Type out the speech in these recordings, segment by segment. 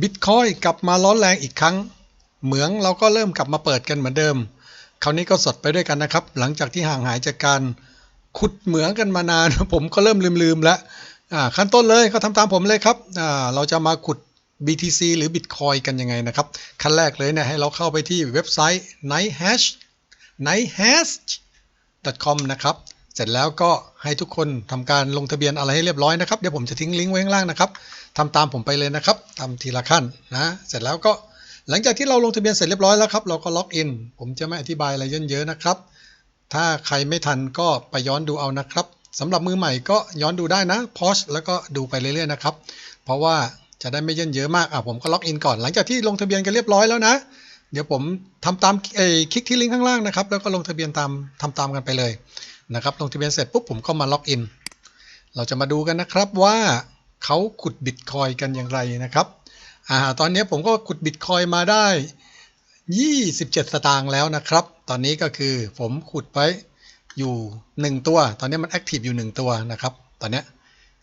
บิตคอยกลับมาร้อนแรงอีกครั้ง เหมืองเราก็เริ่มกลับมาเปิดกันเหมือนเดิม คราวนี้ก็สดไปด้วยกันนะครับ หลังจากที่ห่างหายจากการขุดเหมืองกันมานาน ผมก็เริ่มลืมๆแล้วขั้นต้นเลยก็ทำตามผมเลยครับ เราจะมาขุด BTC หรือ Bitcoin กันยังไงนะครับ ขั้นแรกเลยเนี่ยให้เราเข้าไปที่เว็บไซต์ nighthash nighthash com นะครับ เสร็จแล้วก็ให้ทุกคนทำการลงทะเบียนอะไรให้เรียบร้อยนะครับ เดี๋ยวผมจะทิ้งลิงก์ไว้ข้างล่างนะครับ ทำตามผมไปเลยนะครับทำทีละขั้นนะ เสร็จแล้วก็หลังจากที่เราลงทะเบียนเสร็จเรียบร้อยแล้วครับ เราก็ล็อกอิน ผมจะไม่อธิบายอะไรเยอะๆนะครับ ถ้าใครไม่ทันก็ไปย้อนดูเอานะครับสำหรับมือใหม่ก็ย้อนดูได้นะพอชแล้วก็ดูไปเรื่อยๆนะครับ เพราะว่าจะได้ไม่เยินเยอะมาก อะผมก็ล็อกอินก่อน หลังจากที่ลงทะเบียนกันเรียบร้อยแล้วนะ เดี๋ยวผมทำตามเอ้คลิกที่ลิงก์ข้างล่างนะครับ แล้วก็ลงทะเบียนตามทำตามกันไปเลยนะครับ ลงทะเบียนเสร็จปุ๊บผมก็มาล็อกอิน เราจะมาดูกันนะครับว่า เขาขุดบิตคอยกันอย่างไรนะครับอ่าตอนนี้ผมก็ขุดบิตคอยมาได้ 27 สตางค์แล้วนะครับ ตอนนี้ก็คือผมขุดไปอยู่ 1 ตัว ตอนนี้มันแอคทีฟอยู่ 1 ตัวนะครับ ตอนนี้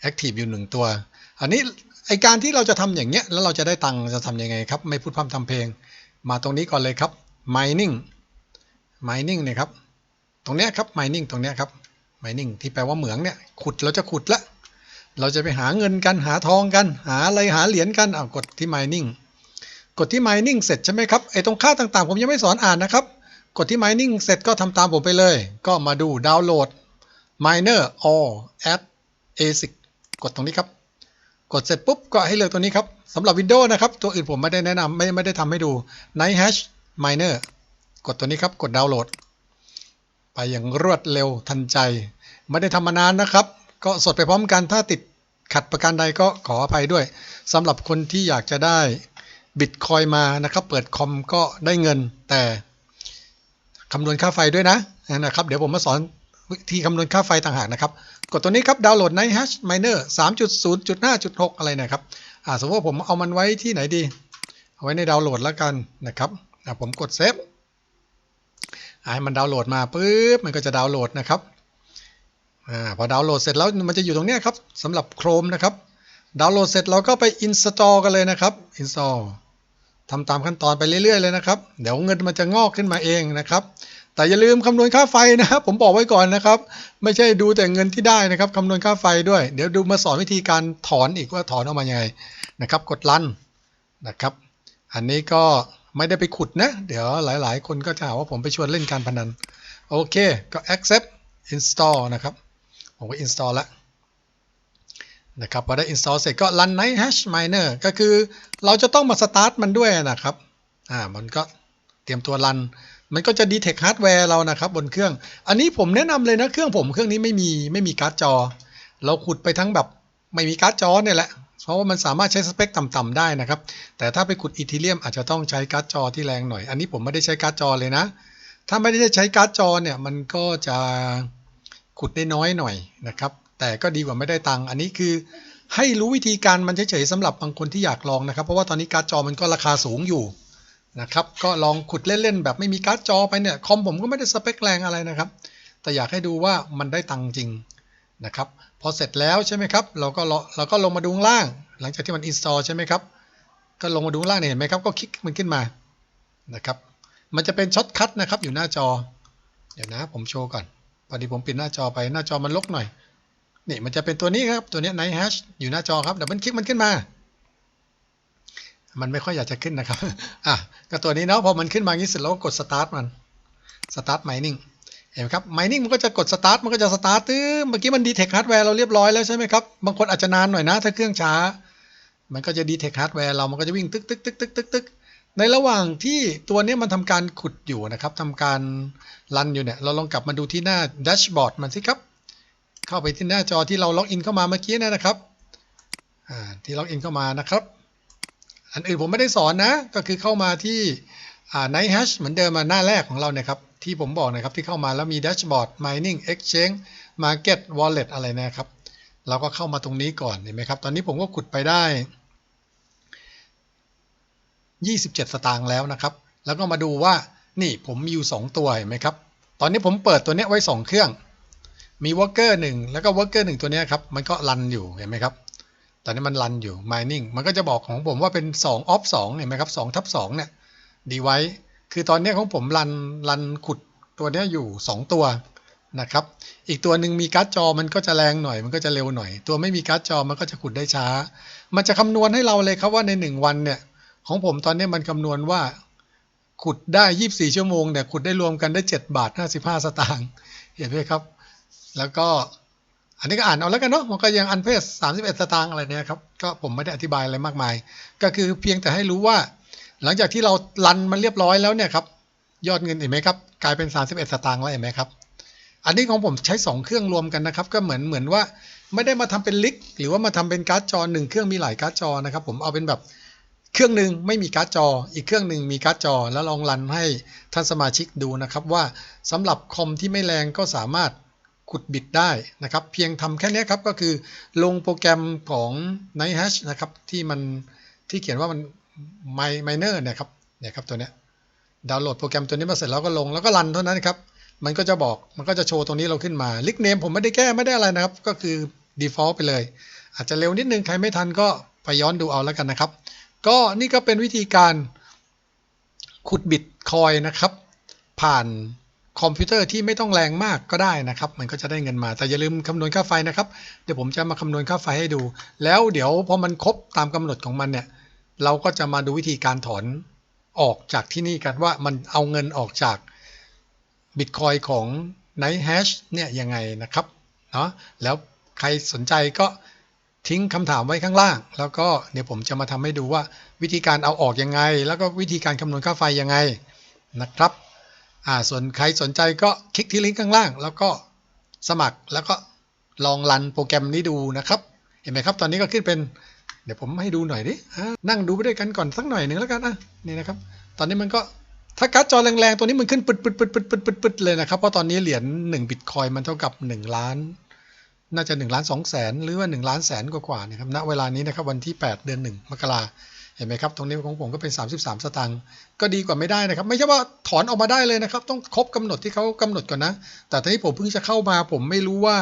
แอคทีฟอยู่ 1 ตัว อันนี้ไอการที่เราจะทำอย่างเงี้ยแล้วเราจะได้ตังค์จะทำยังไงครับ ไม่พูดพร่ำทำเพลง มาตรงนี้ก่อนเลยครับ mining mining เนี่ยครับ ตรงเนี้ยครับ mining ตรงเนี้ยครับ mining ที่แปลว่าเหมืองเนี่ย ขุดเราจะขุดละ เราจะไปหาเงินกันหาทองกัน หาอะไรหาเหรียญกันเอากดที่ mining กดที่ mining เสร็จใช่ไหมครับไอ้ตรงค่าต่างๆ ผมยังไม่สอนอ่านนะครับ กดที่ mining เสร็จก็ทำตามผมไปเลย ก็มาดูดาวน์โหลด miner or add asic กดตรงนี้ครับ กดเสร็จปุ๊บก็ให้เลือกตัวนี้ครับสำหรับ Windows นะครับ ตัวอื่นผมไม่ได้แนะนำไม่ไม่ได้ทำให้ดู Night Hash Miner กดตัวนี้ครับกดดาวน์โหลด ไปอย่างรวดเร็วทันใจ ไม่ได้ทำมานานนะครับ ก็สดไปพร้อมกันถ้าติดขัดประการใดก็ขออภัยด้วยสำหรับคนที่อยากจะได้บิตคอยมานะครับ เปิดคอมก็ได้เงิน แต่คำนวณค่าไฟด้วยนะนะครับ เดี๋ยวผมมาสอนวิธีคำนวณค่าไฟต่างหากนะครับ กดตัวนี้ครับดาวน์โหลด Night Hash Miner 3.0.5.6 อะไรนะครับอ่าสมมติว่าผมเอามันไว้ที่ไหนดี เอาไว้ในดาวน์โหลดแล้วกันนะครับผมกดเซฟให้มันดาวน์โหลดมาปุ๊บมันก็จะดาวน์โหลดนะครับ อ่าพอดาวน์โหลดเสร็จแล้วมันจะอยู่ตรงเนี้ยครับสำหรับ Chrome นะครับ ดาวน์โหลดเสร็จเราก็ไป install กันเลยนะครับ install ทำตามขั้นตอนไปเรื่อยๆเลยนะครับ เดี๋ยวเงินมันจะงอกขึ้นมาเองนะครับ แต่อย่าลืมคำนวณค่าไฟนะครับ ผมบอกไว้ก่อนนะครับ ไม่ใช่ดูแต่เงินที่ได้นะครับคำนวณค่าไฟด้วย เดี๋ยวดูมาสอนวิธีการถอนอีกว่าถอนออกมายังไงนะครับ กดรันนะครับ อันนี้ก็ไม่ได้ไปขุดนะ เดี๋ยวหลายๆ คนก็จะหาว่าผมไปชวนเล่นการพนัน โอเค ก็ accept install นะครับ ผมก็ install แล้วนะครับพอได้ install เสร็จก็ run night hash miner ก็คือเราจะต้องมา start มันด้วยนะครับอ่ามันก็เตรียมตัว run มันก็จะ detect hardware เรานะครับบนเครื่อง อันนี้ผมแนะนำเลยนะเครื่องผมเครื่องนี้ไม่มีไม่มีการ์ดจอ เราขุดไปทั้งแบบไม่มีการ์ดจอเนี่ยแหละเพราะว่ามันสามารถใช้สเปคต่ำๆได้นะครับ แต่ถ้าไปขุดอีทีเรียมอาจจะต้องใช้การ์ดจอที่แรงหน่อย อันนี้ผมไม่ได้ใช้การ์ดจอเลยนะ ถ้าไม่ได้ใช้การ์ดจอเนี่ยมันก็จะ ขุดได้น้อยหน่อยนะครับ แต่ก็ดีกว่าไม่ได้ตังค์อันนี้คือให้รู้วิธีการมันเฉยๆสำหรับบางคนที่อยากลองนะครับ เพราะว่าตอนนี้การ์ดจอมันก็ราคาสูงอยู่นะครับ ก็ลองขุดเล่นๆแบบไม่มีการ์ดจอไปเนี่ยคอมผมก็ไม่ได้สเปคแรงอะไรนะครับ แต่อยากให้ดูว่ามันได้ตังค์จริงนะครับ พอเสร็จแล้วใช่ไหมครับ เราก็เราก็ลงมาดูล่าง หลังจากที่มัน install ใช่ไหมครับ ก็ลงมาดูล่างเนี่ยเห็นไหมครับ ก็คลิกมันขึ้นมานะครับ มันจะเป็นช็อตคัทนะครับอยู่หน้าจอ เดี๋ยวนะผมโชว์ก่อน พอดีผมปิดหน้าจอไปหน้าจอมันลกหน่อย นี่มันจะเป็นตัวนี้ครับ ตัวนี้ night hash อยู่หน้าจอครับเดี๋ยวมันคลิกมันขึ้นมา มันไม่ค่อยอยากจะขึ้นนะครับอะก็ตัวนี้เนาะพอมันขึ้นมางี้เสร็จแล้วก็กด start มัน start mining เห็นไหมครับ mining มันก็จะกด start มันก็จะ start ตื้อเมื่อกี้มัน detect hardware เราเรียบร้อยแล้วใช่ไหมครับ บางคนอาจจะนานหน่อยนะ ถ้าเครื่องช้า มันก็จะ detect hardware เรามันก็จะวิ่งตึกตึกตึกตึกตึกตึก ในระหว่างที่ตัวนี้มันทำการขุดอยู่นะครับทำการรันอยู่เนี่ย เราลองกลับมาดูที่หน้า dashboard มันสิครับ เข้าไปที่หน้าจอที่เราล็อกอินเข้ามาเมื่อกี้นะครับที่ล็อกอินเข้ามานะครับ อันอื่นผมไม่ได้สอนนะ ก็คือเข้ามาที่อ่า night hash เหมือนเดิมมาหน้าแรกของเราเนี่ยครับ ที่ผมบอกนะครับที่เข้ามาแล้วมี dashboard mining exchange market wallet อะไรนะครับ เราก็เข้ามาตรงนี้ก่อนเห็นไหมครับ ตอนนี้ผมก็ขุดไปได้ 27 สตางค์แล้วนะครับ แล้วก็มาดูว่านี่ผมมีอยู่ 2 ตัวเห็นไหมครับ ตอนนี้ผมเปิดตัวนี้ไว้ 2 เครื่อง มี worker 1แล้วก็ worker 1ตัวนี้ครับ มันก็รันอยู่เห็นไหมครับ ตอนนี้มันรันอยู่ mining มันก็จะบอกของผมว่าเป็น2 off 2เห็นไหมครับ2ทับ2เนี่ยดีไว้ คือตอนนี้ของผมรันรันขุดตัวนี้อยู่ 2 ตัวนะครับ อีกตัวหนึ่งมีการ์ดจอมันก็จะแรงหน่อยมันก็จะเร็วหน่อย ตัวไม่มีการ์ดจอมันก็จะขุดได้ช้า มันจะคำนวณให้เราเลยครับว่าใน 1 วันเนี่ย ของผมตอนนี้มันคำนวณว่า ขุดได้ 24 ชั่วโมงเนี่ยขุดได้รวมกันได้ 7 บาท 55 สตางค์เห็นไหมครับ แล้วก็อันนี้ก็อ่านเอาแล้วกันเนาะมันก็ยังอันเพศ31 สตางค์อะไรเนี่ยครับ ก็ผมไม่ได้อธิบายอะไรมากมาย ก็คือเพียงแต่ให้รู้ว่า หลังจากที่เรารันมันเรียบร้อยแล้วเนี่ยครับยอดเงินเห็นไหมครับกลายเป็น 31 สตางค์แล้วเห็นไหมครับ อันนี้ของผมใช้ 2 เครื่องรวมกันนะครับ ก็เหมือนเหมือนว่าไม่ได้มาทำเป็นลิก หรือว่ามาทำเป็นการ์ดจอหนึ่งเครื่องมีหลายการ์ดจอนะครับ ผมเอาเป็นแบบ เครื่องหนึ่งไม่มีการ์ดจอ อีกเครื่องหนึ่งมีการ์ดจอ แล้วลองรันให้ท่านสมาชิกดูนะครับว่าสำหรับคอมที่ไม่แรงก็สามารถขุดบิตได้นะครับ เพียงทำแค่นี้ครับก็คือลงโปรแกรมของ Night Hash นะครับที่มันที่เขียนว่ามัน My Miner เนี่ยครับเนี่ยครับตัวเนี้ยดาวน์โหลดโปรแกรมตัวนี้มาเสร็จแล้วก็ลงแล้วก็รันเท่านั้นครับมันก็จะบอกมันก็จะโชว์ตรงนี้เราขึ้นมาลิกเนมผมไม่ได้แก้ไม่ได้อะไรนะครับ ก็คือ default ไปเลย อาจจะเร็วนิดนึงใครไม่ทันก็ไปย้อนดูเอาแล้วกันนะครับ ก็นี่ก็เป็นวิธีการขุดบิตคอยนะครับ ผ่านคอมพิวเตอร์ที่ไม่ต้องแรงมากก็ได้นะครับ มันก็จะได้เงินมา แต่อย่าลืมคำนวณค่าไฟนะครับ เดี๋ยวผมจะมาคำนวณค่าไฟให้ดู แล้วเดี๋ยวพอมันครบตามกำหนดของมันเนี่ย เราก็จะมาดูวิธีการถอนออกจากที่นี่กันว่ามันเอาเงินออกจากบิตคอยของ Night Hash เนี่ยยังไงนะครับ เนาะแล้วใครสนใจก็ ทิ้งคำถามไว้ข้างล่าง แล้วก็เดี๋ยวผมจะมาทำให้ดูว่าวิธีการเอาออกยังไง แล้วก็วิธีการคำนวณค่าไฟยังไงนะครับอ่าส่วนใครสนใจก็คลิกที่ลิงก์ข้างล่าง แล้วก็สมัครแล้วก็ลองรันโปรแกรมนี้ดูนะครับ เห็นไหมครับ ตอนนี้ก็ขึ้นเป็น เดี๋ยวผมให้ดูหน่อยดินั่งดูไปด้วยกันก่อนสักหน่อยหนึ่งแล้วกันอะนี่นะครับ ตอนนี้มันก็ถ้าการ์ดจอแรงๆ ตัวนี้มันขึ้นปึดปึดปึดปึดปึดปึดปึดเลยนะครับ เพราะตอนนี้เหรียญ1บิตคอยมันเท่ากับ 1 ล้าน น่าจะ1ล้าน2แสนหรือว่า1ล้านแสนกว่าๆนะครับณเวลานี้นะครับวันที่ 8 เดือน 1 มกราเห็นไหมครับ ตรงนี้ของผมก็เป็น 33 สตางค์ก็ดีกว่าไม่ได้นะครับ ไม่ใช่ว่าถอนออกมาได้เลยนะครับ ต้องครบกำหนดที่เขากำหนดก่อนนะ แต่ทีนี้ผมเพิ่งจะเข้ามา ผมไม่รู้ว่า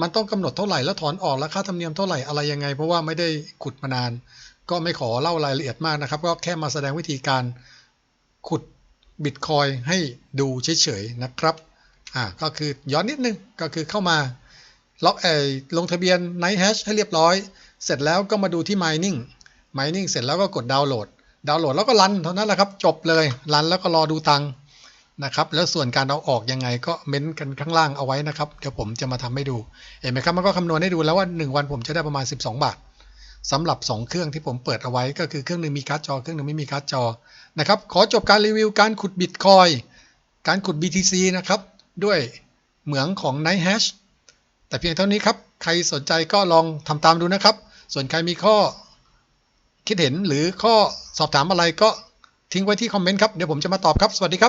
มันต้องกำหนดเท่าไหร่แล้วถอนออกแล้วค่าธรรมเนียมเท่าไหร่อะไรยังไง เพราะว่าไม่ได้ขุดมานาน ก็ไม่ขอเล่ารายละเอียดมากนะครับ ก็แค่มาแสดงวิธีการขุดบิตคอยให้ดูเฉยๆนะครับอ่าก็คือย้อนนิดนึงก็คือเข้ามา ล็อกไอลงทะเบียน Night Hash ให้เรียบร้อย เสร็จแล้วก็มาดูที่ Mining Mining เสร็จแล้วก็กดดาวน์โหลด ดาวน์โหลดแล้วก็รันเท่านั้นแหละครับ จบเลยรันแล้วก็รอดูตังค์นะครับ แล้วส่วนการเอาออกยังไงก็เม้นกันข้างล่างเอาไว้นะครับ เดี๋ยวผมจะมาทำให้ดู เห็นไหมครับ มันก็คำนวณให้ดูแล้วว่า 1 วันผมจะได้ประมาณ 12 บาทสำหรับ 2 เครื่องที่ผมเปิดเอาไว้ ก็คือเครื่องหนึ่งมีการ์ดจอ เครื่องหนึ่งไม่มีการ์ดจอ นะครับ ขอจบการรีวิวการขุดบิตคอย การขุด BTC นะครับ ด้วยเหมืองของ Night Hash แต่เพียงเท่านี้ครับ ใครสนใจก็ลองทำตามดูนะครับ ส่วนใครมีข้อคิดเห็นหรือข้อสอบถามอะไรก็ทิ้งไว้ที่คอมเมนต์ครับ เดี๋ยวผมจะมาตอบครับ สวัสดีครับ